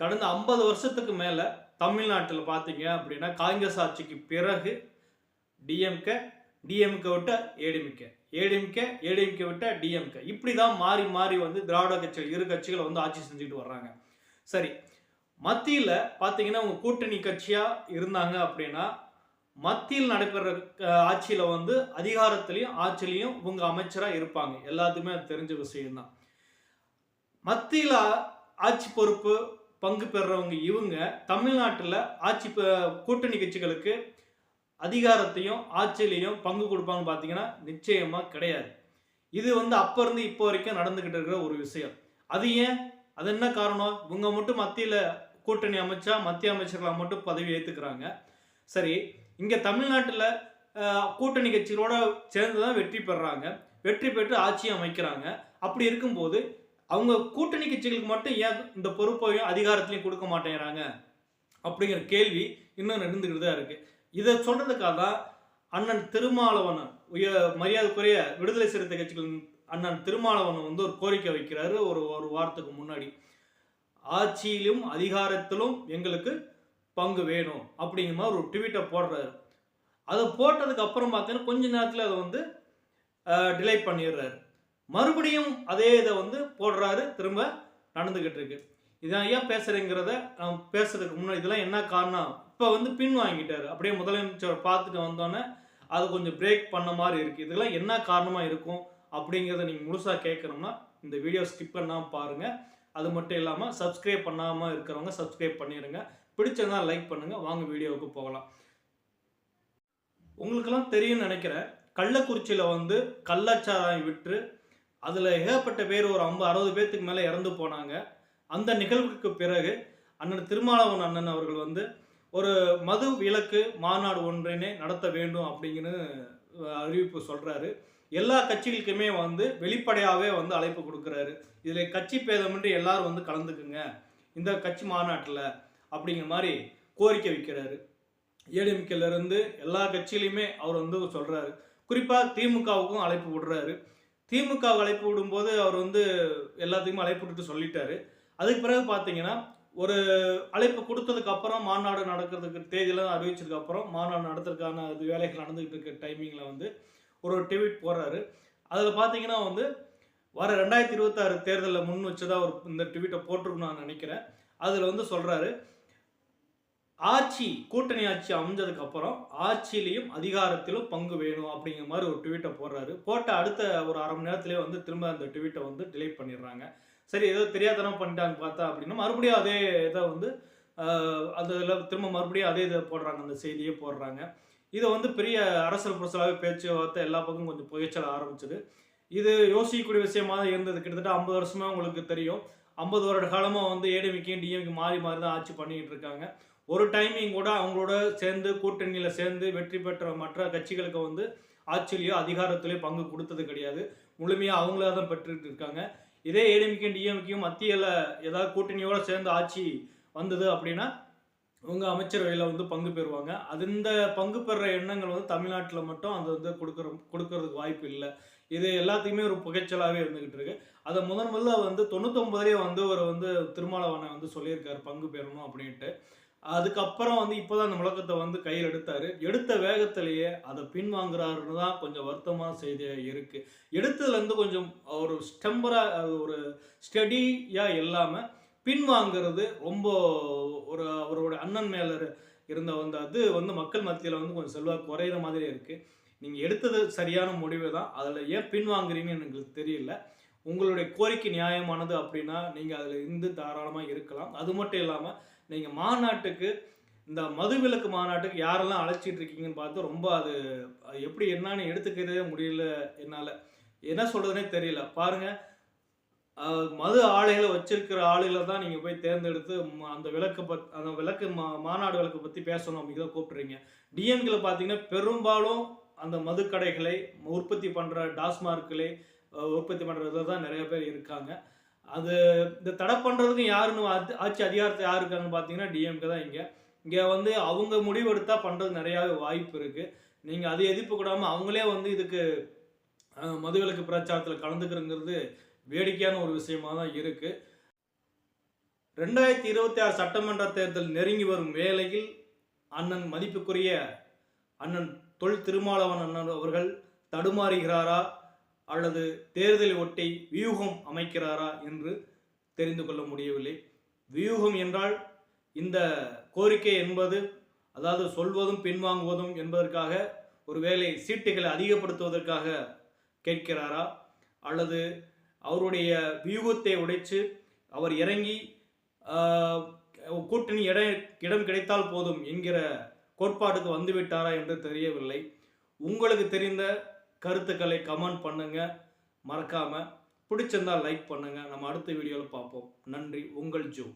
கடந்த ஐம்பது வருஷத்துக்கு மேலே தமிழ்நாட்டில் பார்த்தீங்க அப்படின்னா காங்கிரஸ் ஆட்சிக்கு பிறகு டிஎம்கே டிஎம்கே விட்ட ஏடிஎம்கே ஏடிஎம்கே ஏடிஎம்கே விட்ட டிஎம்கே இப்படி தான் மாறி மாறி வந்து திராவிட கட்சிகள் இரு கட்சிகளை வந்து ஆட்சி செஞ்சுட்டு வர்றாங்க. சரி மத்தியில் பார்த்தீங்கன்னா உங்கள் கூட்டணி கட்சியாக இருந்தாங்க அப்படின்னா மத்தியில் நடைபெற ஆட்சியில் வந்து அதிகாரத்திலையும் ஆட்சிலையும் இவங்க அமைச்சராக இருப்பாங்க. எல்லாத்துக்குமே அது தெரிஞ்ச விஷயம்தான். மத்தியில் ஆட்சி பொறுப்பு பங்கு பெறுறவங்க இவங்க தமிழ்நாட்டில் ஆட்சி கூட்டணி கட்சிகளுக்கு அதிகாரத்தையும் ஆட்சியிலையும் பங்கு கொடுப்பாங்கன்னு பார்த்தீங்கன்னா நிச்சயமாக கிடையாது. இது வந்து அப்போ இருந்து இப்போ வரைக்கும் நடந்துக்கிட்டு இருக்கிற ஒரு விஷயம். அது ஏன்? அது என்ன காரணம்? இவங்க மட்டும் மத்தியில் கூட்டணி அமைச்சா மத்திய அமைச்சர்களாக மட்டும் பதவி ஏற்றுக்கிறாங்க சரி இங்கே தமிழ்நாட்டில் கூட்டணி கட்சிகளோட சேர்ந்து தான் வெற்றி பெறுறாங்க வெற்றி பெற்று ஆட்சி அமைக்கிறாங்க. அப்படி இருக்கும்போது அவங்க கூட்டணி கட்சிகளுக்கு மட்டும் ஏன் இந்த பொறுப்பையும் அதிகாரத்திலையும் கொடுக்க மாட்டேங்கிறாங்க? அப்படிங்கிற கேள்வி இன்னும் நடந்துக்கிட்டு தான் இருக்கு. இதை சொல்றதுக்காக தான் அண்ணன் திருமாவளவன் உய மரியாதைக்குரிய விடுதலை சிறுத்தை கட்சிகள் அண்ணன் திருமாவளவன் வந்து ஒரு கோரிக்கை வைக்கிறாரு ஒரு ஒரு வாரத்துக்கு முன்னாடி. ஆட்சியிலும் அதிகாரத்திலும் எங்களுக்கு பங்கு வேணும் அப்படிங்கிற மாதிரி ஒரு ட்வீட்டை போடுறாரு. அதை போட்டதுக்கு அப்புறம் பார்த்தீங்கன்னா கொஞ்ச நேரத்தில் அதை வந்து டிலே பண்ணிடுறாரு. மறுபடியும் அதே இதை வந்து போடுறாரு திரும்ப நடந்துக்கிட்டு இருக்கு. இதான் ஏன் பேசுறேங்கிறத பேசுறதுக்கு முன்னாடி இதெல்லாம் என்ன காரணம்? இப்போ வந்து பின் வாங்கிட்டாரு. அப்படியே முதலமைச்சர் பார்த்துட்டு வந்தோன்னே அது கொஞ்சம் பிரேக் பண்ண மாதிரி இருக்கு. இதெல்லாம் என்ன காரணமா இருக்கும் அப்படிங்கிறத நீங்கள் முழுசாக கேட்கணும்னா இந்த வீடியோ ஸ்கிப் பண்ணாமல் பாருங்க. அது மட்டும் இல்லாமல் சப்ஸ்கிரைப் பண்ணாமல் இருக்கிறவங்க சப்ஸ்கிரைப் பண்ணிடுங்க பிடிச்சதா லைக் பண்ணுங்க. வாங்க வீடியோவுக்கு போகலாம். உங்களுக்கெல்லாம் தெரியும்னு நினைக்கிறேன். கள்ளக்குறிச்சியில் வந்து கள்ளச்சாராயம் விற்று அதில் ஏகப்பட்ட பேர் ஒரு ஐம்பது அறுபது பேர்த்துக்கு மேலே இறந்து போனாங்க. அந்த நிகழ்வுக்கு பிறகு அண்ணன் திருமாவளவன் அண்ணன் அவர்கள் வந்து ஒரு மது விலக்கு மாநாடு ஒன்றினை நடத்த வேண்டும் அப்படிங்கிற அறிவிப்பு சொல்கிறாரு எல்லா கட்சிகளுக்குமே வந்து வெளிப்படையாகவே வந்து அழைப்பு கொடுக்குறாரு. இதில் கட்சி பேதமின்றி எல்லாரும் வந்து கலந்துக்குங்க. இந்த கட்சி மாநாட்டில் அப்படிங்கிற மாதிரி கோரிக்கை வைக்கிறாரு. ஏடிஎம்கேலேருந்து எல்லா கட்சியிலையுமே அவர் வந்து சொல்கிறாரு குறிப்பாக திமுகவுக்கும் அழைப்பு விடுறாரு. திமுக அழைப்பு விடும்போது அவர் வந்து எல்லாத்துக்குமே அழைப்பு விட்டுட்டு சொல்லிட்டாரு. அதுக்கு பிறகு பார்த்தீங்கன்னா ஒரு அழைப்பு கொடுத்ததுக்கு அப்புறம் மாநாடு நடக்கிறதுக்கு தேதியெல்லாம் அறிவிச்சதுக்கு அப்புறம் மாநாடு நடத்துறதுக்கான அது வேலைகள் நடந்துகிட்டு இருக்க டைமிங்கில் வந்து ஒரு ட்வீட் போடுறாரு. அதில் பார்த்தீங்கன்னா வந்து வர ரெண்டாயிரத்தி இருபத்தாறு தேர்தலில் முன் வச்சதா ஒரு இந்த ட்வீட்டை போட்டிருக்கணும் நான் நினைக்கிறேன். அதில் வந்து சொல்கிறாரு ஆட்சி கூட்டணி ஆட்சி அமைஞ்சதுக்கு அப்புறம் ஆட்சியிலையும் அதிகாரத்திலும் பங்கு வேணும் அப்படிங்கிற மாதிரி ஒரு ட்வீட்டை போடுறாரு. போட்ட அடுத்த ஒரு அரை மணி நேரத்திலே வந்து திரும்ப அந்த ட்வீட்டை வந்து டிலீட் பண்ணிடுறாங்க. சரி ஏதோ தெரியாதனம் பண்ணிட்டாங்க பார்த்தா அப்படின்னா மறுபடியும் அதே இதை வந்து அந்த இதில் திரும்ப மறுபடியும் அதே இதை போடுறாங்க. அந்த செய்தியே போடுறாங்க. இதை வந்து பெரிய அரசியல் புரசலாகவே பேச்சுவார்த்தை எல்லா பக்கமும் கொஞ்சம் புகைச்சல ஆரம்பிச்சது. இது யோசிக்கக்கூடிய விஷயமா தான் இருந்தது. கிட்டத்தட்ட ஐம்பது வருஷமா உங்களுக்கு தெரியும். ஐம்பது வருட காலமாக வந்து ஏடிமிக்கும் டிஎம்கே மாறி மாறி தான் ஆட்சி பண்ணிக்கிட்டு இருக்காங்க. ஒரு டைமிங் கூட அவங்களோட சேர்ந்து கூட்டணியில் சேர்ந்து வெற்றி பெற்ற மற்ற கட்சிகளுக்கு வந்து ஆட்சியிலேயோ அதிகாரத்திலேயோ பங்கு கொடுத்தது கிடையாது. முழுமையாக அவங்களா தான் பெற்றுட்டு இருக்காங்க. இதே ஏடிஎம்கே டிஎம்கேயும் மத்தியில் ஏதாவது கூட்டணியோட சேர்ந்து ஆட்சி வந்தது அப்படின்னா அவங்க அமைச்சரவையில் வந்து பங்கு பெறுவாங்க. அது இந்த பங்கு பெறுற எண்ணங்கள் வந்து தமிழ்நாட்டில் மட்டும் அது வந்து கொடுக்குற கொடுக்கறதுக்கு வாய்ப்பு இல்லை. இது எல்லாத்துக்குமே ஒரு புகைச்சலாகவே இருந்துகிட்டு இருக்கு. அதை முதன் முதல்ல வந்து தொண்ணூத்தொம்பதுலேயே வந்து ஒரு வந்து திருமாவளவனை வந்து சொல்லியிருக்காரு பங்கு பெறணும் அப்படின்ட்டு. அதுக்கப்புறம் வந்து இப்போதான் அந்த முழக்கத்தை வந்து கையில் எடுத்தாரு. எடுத்த வேகத்திலேயே அதை பின்வாங்குறாருன்னு தான் கொஞ்சம் வருத்தமான செய்தியாக இருக்கு. எடுத்ததுலேருந்து கொஞ்சம் ஒரு ஸ்டெம்பராக ஒரு ஸ்டடியாக இல்லாமல் பின்வாங்கிறது ரொம்ப ஒரு அவரோட அண்ணன் மேலர் இருந்த வந்து அது வந்து மக்கள் மத்தியில் வந்து கொஞ்சம் செல்வாக்கு குறையிற மாதிரி இருக்குது நீங்கள் எடுத்தது சரியான முடிவு தான். அதில் ஏன் பின்வாங்குறீங்கன்னு எங்களுக்கு தெரியல. உங்களுடைய கோரிக்கை நியாயமானது அப்படின்னா நீங்கள் அதில் இருந்து தாராளமாக இருக்கலாம். அது மட்டும் இல்லாமல் நீங்கள் மாநாட்டுக்கு இந்த மதுவிலக்கு மாநாட்டுக்கு யாரெல்லாம் அழைச்சிட்டு இருக்கீங்கன்னு பார்த்து ரொம்ப அது எப்படி என்னன்னு எடுத்துக்கிறதே முடியல என்னால். என்ன சொல்கிறதுனே தெரியல. பாருங்கள் மது ஆலைகளை வச்சிருக்கிற ஆளுகளை தான் நீங்கள் போய் தேர்ந்தெடுத்து அந்த விளக்கு பத் அந்த விளக்கு மா மாநாடு விளக்கு பற்றி பேசணும் அப்படிங்கிறத கூப்பிட்றீங்க டிஎம்கில் பார்த்தீங்கன்னா பெரும்பாலும் அந்த மதுக்கடைகளை உற்பத்தி பண்ணுற டாஸ்மார்க்களை உற்பத்தி பண்ணுறதுல தான் நிறைய பேர் இருக்காங்க. அது இந்த தடை பண்ணுறதுக்கு யாருன்னு ஆட்சி- அதிகாரத்தை யார் இருக்காங்கன்னு பார்த்தீங்கன்னா டிஎம்கே தான் இங்கே. இங்கே வந்து அவங்க முடிவெடுத்தால் பண்ணுறது நிறையாவே வாய்ப்பு இருக்குது நீங்கள் அதை எதிர்ப்பு கூடாமல் அவங்களே வந்து இதுக்கு மதுவிலக்கு பிரச்சாரத்தில் கலந்துக்கிறங்கிறது வேடிக்கையான ஒரு விஷயமா தான் இருக்குது ரெண்டாயிரத்தி இருபத்தி ஆறு சட்டமன்ற தேர்தல் நெருங்கி வரும் வேளையில் அண்ணன் மதிப்புக்குரிய அண்ணன் தொல் திருமாவளவன் அண்ணன் அவர்கள் தடுமாறுகிறாரா? அல்லது தேர்தலை ஒட்டி வியூகம் அமைக்கிறாரா என்று தெரிந்து கொள்ள முடியவில்லை. வியூகம் என்றால் இந்த கோரிக்கை என்பது அதாவது சொல்வதும் பின்வாங்குவதும் என்பதற்காக ஒருவேளை சீட்டுகளை அதிகப்படுத்துவதற்காக கேட்கிறாரா? அல்லது அவருடைய வியூகத்தை உடைத்து அவர் இறங்கி கூட்டணி இட இடம் கிடைத்தால் போதும் என்கிற கோட்பாட்டுக்கு வந்துவிட்டாரா என்று தெரியவில்லை. உங்களுக்கு தெரிந்த கருத்துக்களை கமெண்ட் பண்ணுங்கள் மறக்காமல் பிடிச்சிருந்தா லைக் பண்ணுங்கள் நம்ம அடுத்த வீடியோவில் பார்ப்போம். நன்றி. உங்கள் ஜோ.